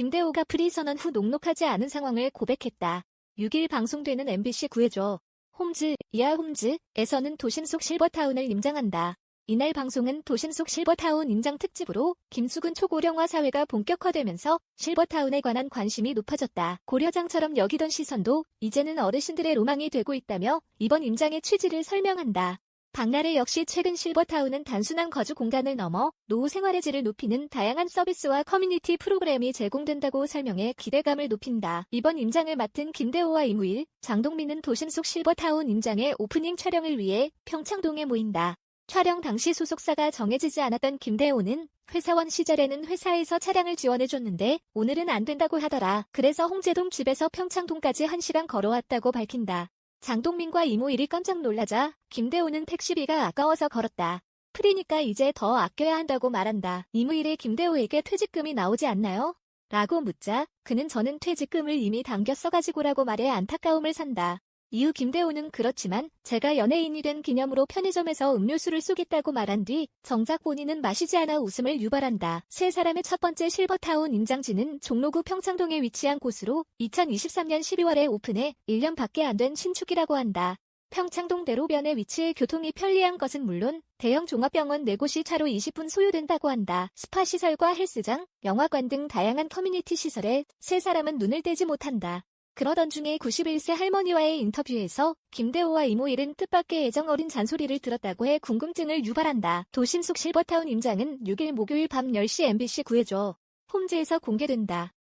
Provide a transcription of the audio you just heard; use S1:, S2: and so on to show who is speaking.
S1: 김대호가 프리 선언 후 녹록하지 않은 상황을 고백했다. 6일 방송되는 MBC 구해줘. 홈즈, 이하 홈즈에서는 도심 속 실버타운을 임장한다. 이날 방송은 도심 속 실버타운 임장 특집으로 김수근 초고령화 사회가 본격화되면서 실버타운에 관한 관심이 높아졌다. 고려장처럼 여기던 시선도 이제는 어르신들의 로망이 되고 있다며 이번 임장의 취지를 설명한다. 박나래 역시 최근 실버타운은 단순한 거주 공간을 넘어 노후 생활의 질을 높이는 다양한 서비스와 커뮤니티 프로그램이 제공된다고 설명해 기대감을 높인다. 이번 임장을 맡은 김대호와 이무일, 장동민은 도심 속 실버타운 임장의 오프닝 촬영을 위해 평창동에 모인다. 촬영 당시 소속사가 정해지지 않았던 김대호는 회사원 시절에는 회사에서 차량을 지원해줬는데 오늘은 안 된다고 하더라. 그래서 홍제동 집에서 평창동까지 1시간 걸어왔다고 밝힌다. 장동민과 이모일이 깜짝 놀라자 김대호는 택시비가 아까워서 걸었다. 프리니까 이제 더 아껴야 한다고 말한다. 이무일의 김대호에게 퇴직금이 나오지 않나요? 라고 묻자 그는 저는 퇴직금을 이미 당겨 써가지고라고 말해 안타까움을 산다. 이후 김대호는 그렇지만 제가 연예인이 된 기념으로 편의점에서 음료수를 쏘겠다고 말한 뒤 정작 본인은 마시지 않아 웃음을 유발한다. 세 사람의 첫 번째 실버타운 임장지는 종로구 평창동에 위치한 곳으로 2023년 12월에 오픈해 1년밖에 안 된 신축이라고 한다. 평창동 대로변에 위치해 교통이 편리한 것은 물론 대형 종합병원 4곳이 차로 20분 소요된다고 한다. 스파 시설과 헬스장, 영화관 등 다양한 커뮤니티 시설에 세 사람은 눈을 떼지 못한다. 그러던 중에 91세 할머니와의 인터뷰에서 김대호와 이모일은 뜻밖의 애정 어린 잔소리를 들었다고 해 궁금증을 유발한다. 도심 속 실버타운 임장은 6일 목요일 밤 10시 MBC 구해줘. 홈즈에서 공개된다.